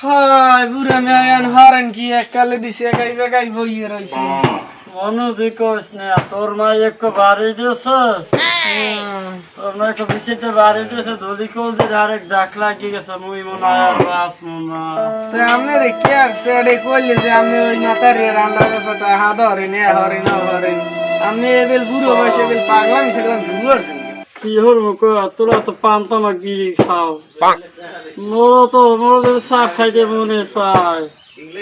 High বুড়া মেয়ান হারেন কি এককালে দিছে একাই বেকাই বইয়ে রইছে। মনু তুই করিস না তোর মা একটু বাড়ি দিয়েছে? তোর মা একটু বেশিতে বাড়ি দিয়েছে ধুলি কলজি আরেক ডাক লাগিয়ে গেছে মুই মনে হয় আর বাস মনে তো আমি রে কে আর সেডে কইলে যে আমি ওই মাতারে রান্না বসাটা হা ধরে নে হরে না হরে আমি এবেল বুড়ো বয়সে এবেল পাগলাম সেগলাম শুরু কি হল মুখ তোরা তো পান্তা খাও মোর তো মোর চা খাইতে মনে চায়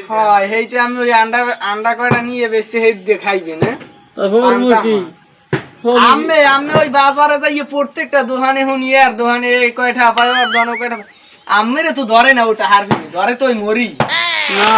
হয় আমি ওই আন্ডা আন্ডা কয়টা নিয়ে বেশি হেই দিয়ে খাইবে না তারপর মুই কি আমি আমি ওই বাজারে যাইয়ে প্রত্যেকটা দোকানে হুনি আর দোকানে এই কয়টা পাই আর দোকানে কয়টা পাই। আমি রে তো ধরে না ওটা হারবি ধরে তো ওই মরি। না।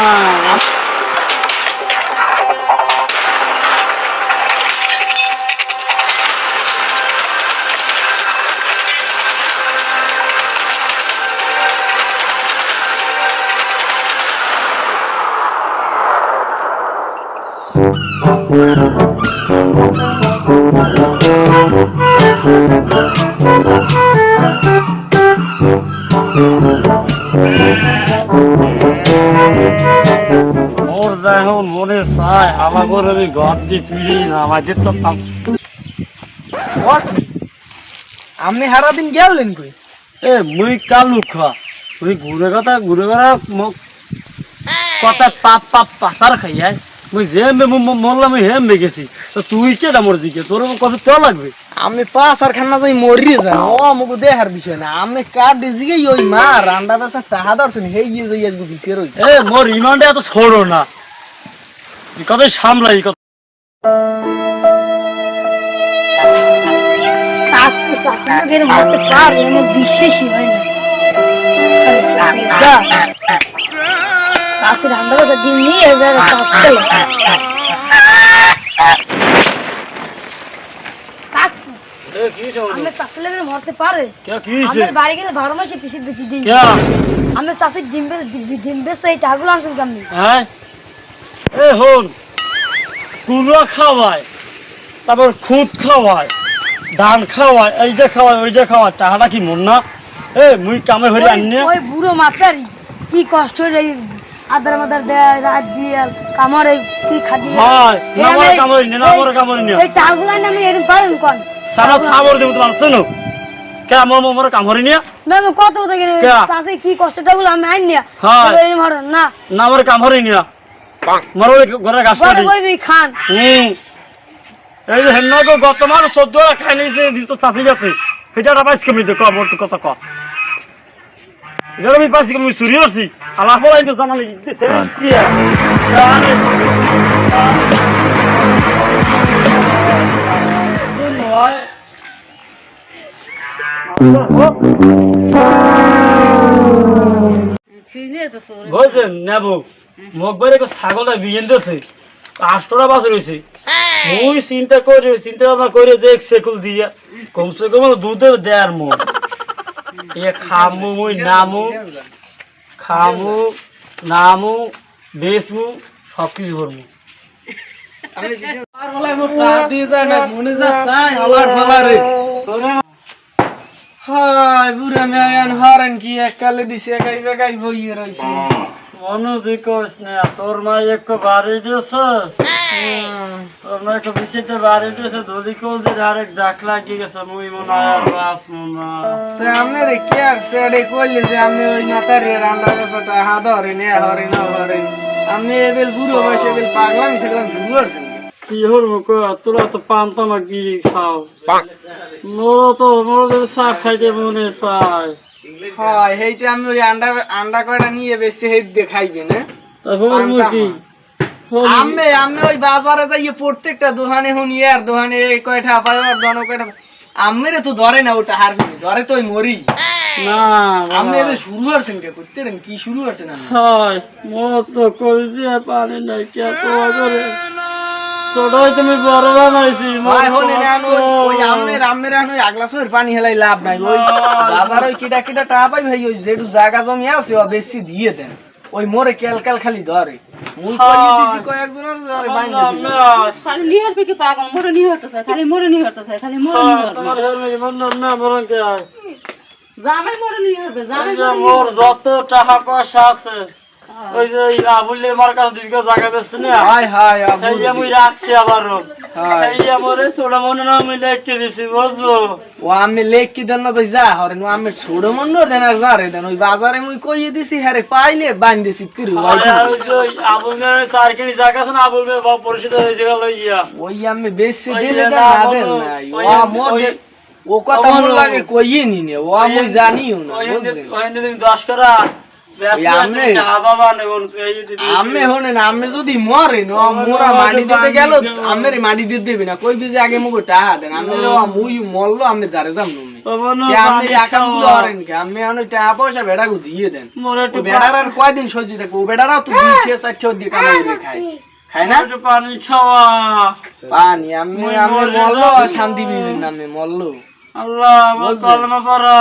মোর যখন মনে চায় হালা করে আমি ঘর দিয়ে ফিরি না আমাদের তো আপনি সারা দিন গেলেন কই? এ মুই কালু খা মুই ঘুরে কথা ঘুরে বেড়া মোক কথা পাপ পাপ পাসার খাই যায় মুই যে মরলাম আমি হেম গেছি। তো তুই কে মোর দিকে তোর কত তো লাগবে? আমি পাঁচ আর খান্না যাই মরি যান ও আমাকে দেখার বিষয় না। আমি কার দিছি ওই মা রান্না বেসা টাহা ধরছেন হেই গিয়ে যাই আজকে দিছে রই এ মোর ইমানটা এত ছোড়ো না। কথাই সামলাই মতো এমন বিশ্বাসই হয় না। যা মরতে পারে। আমার বাড়ি গেলে বারো মাসে ডিম। আমি ডিম ডিম বেশ এই টাকাগুলো কেমনি হ্যাঁ? এ হন কুড়া খাওয়ায় তারপর খুদ খাওয়ায় ধান খাওয়ায় এইটা খাওয়ায় ওইটা খাওয়ায় তাহারা কি মন না? এ মুই কামে হয়ে আনি ওই বুড়ো মাতারি কি কষ্ট হয়ে যায় আদার মাদার দেয় রাত দিয়ে কামড় কি খাদি হয় না আমার কামড় নি না আমার কামড় নি এই টাকাগুলো আনি আমি এরকম পারেন কোন সারা খাবার দেব তোমার শুনো। কে আমার আমার কামড় নি ম্যাম কত কথা কিনে কে? চাষে কি কষ্টটা গুলো আমি আইন হয়। হরেন না না। আমার কামড় নি মারো ঘরে গাছ কাটি বই খান। হুম। এই যে হেন গো গত মাস চোদ্দ খাই নিয়েছে দিত চাষি গেছে সেটা পাইছি কমি দেখো আমার কথা কর এটা আমি পাইছি কমি চুরি করছি আল্লাহ পড়াই তো জানালি বুঝছেন নেব মোক বাইরে ছাগলটা বিয়ে দিয়েছে আষ্টটা বাছর হয়েছে মুই চিন্তা করে চিন্তা ভাবনা করে দেখ সেকুল দিয়া কমসে কম দুধের দেয়ার মন এ খামু মুই নামু খামু নামু বেসমু সব কিছু করব আমি আর বলাই মোর টাহা দিয়ে যায় না মনে যা চাই হলার ফলারে হাই বুড়া মেয়ান হারেন কি এককালে দিছে একাই বেকাই বইয়ে রইছে। মনু তুই করিস না তোর মা একটু বাড়ি দিয়েছে। তোর মা একটু বেশিতে বাড়ি দিয়েছে ধুলি কলজি আরেক ডাক লাগিয়ে গেছে মুই মনে হয় আর বাস মনে তো আমি রে কে আর সেডে কইলে যে আমি ওই মাতারে রান্না বসাটা হা ধরে নে হরে না হরে। আমি এবেল বুড়ো বয়সে এবেল পাগলাম সেগলাম শুরু করছেন কি হল মুখ তোরা তো পান্তা না খাও? মোর তো মোর চা খাইতে মনে চায়। হয় আমি ওই আন্ডা আন্ডা কয়টা নিয়ে বেশি হেই দিয়ে খাইবে না। তারপর আমি আমি ওই বাজারে যাইয়ে প্রত্যেকটা দোকানে হুনি আর দোকানে কয়টা পাই আর দোকানে কয়টা। আমি রে তো ধরে না ওটা হারবি ধরে তো ওই মরি। না আমি এবার শুরু করছেন কে করতে রেন কি শুরু করছেন আমি হয় মোর তো কই দিয়ে পানি নাই কে তো করে ছোটই তুমি বড় বানাইছি ভাই হলে না ওই আমের এখন ওই আগলা সয়ের পানি হেলাই লাভ নাই। ওই বাজার ওই কিটা কিটা টাকা পাই ভাই ওই যেটু জায়গা জমি আছে ও বেশি দিয়ে দেন। ওই মোরে কেল কেল খালি ধরে। মূল করিয়ে দিছি কয়েকজনের ধরে বাইন খালি নিহার পিকে পাগল? মোরে নিয়ে হতেছে খালি মোরে খালি মোরে হতেছে তোমার মন না বরং কে? জামাই মরে জামাই মোর যত টাকা পয়সা আছে ওই যে আবুলের মার কাছে দুই বিঘা জায়গা না? হাই হাই এই যে মুই রাখছি আবারও হাই এই যে মোরে ছোট মনে না আমি দিছি বুঝছ? ও আমি দেন না তো যা আমি ছোট দেন আর যা রে দেন। ওই বাজারে মুই কইয়ে দিছি হ্যারে পাইলে দিছি কিরু যে আবুলের চার জায়গা আছে না আবুলের বাপ পরিচিত হয়ে গেল ইয়া ওই আমি বেশি দিলে দেন না না দেন নাই। ও ও কথা মন। লাগে কইয়ে নিনে ও আমি জানিও না বুঝলেন ওই তুমি দশ করা আমি আমি যদি মরে না মোরা মাটি দিতে গেল আমের মাটি দিতে দেবে না। কই আগে টাহা দেন। আমি মুই মরলো আমি দাঁড়ে যাম নুমি কয়দিন সহ্য থাকব? খায়। খায় না? পানি খাওয়া। পানি আমি আমি মরলো শান্তি পেলেন না মরলো। আল্লাহ কলমা পড়া।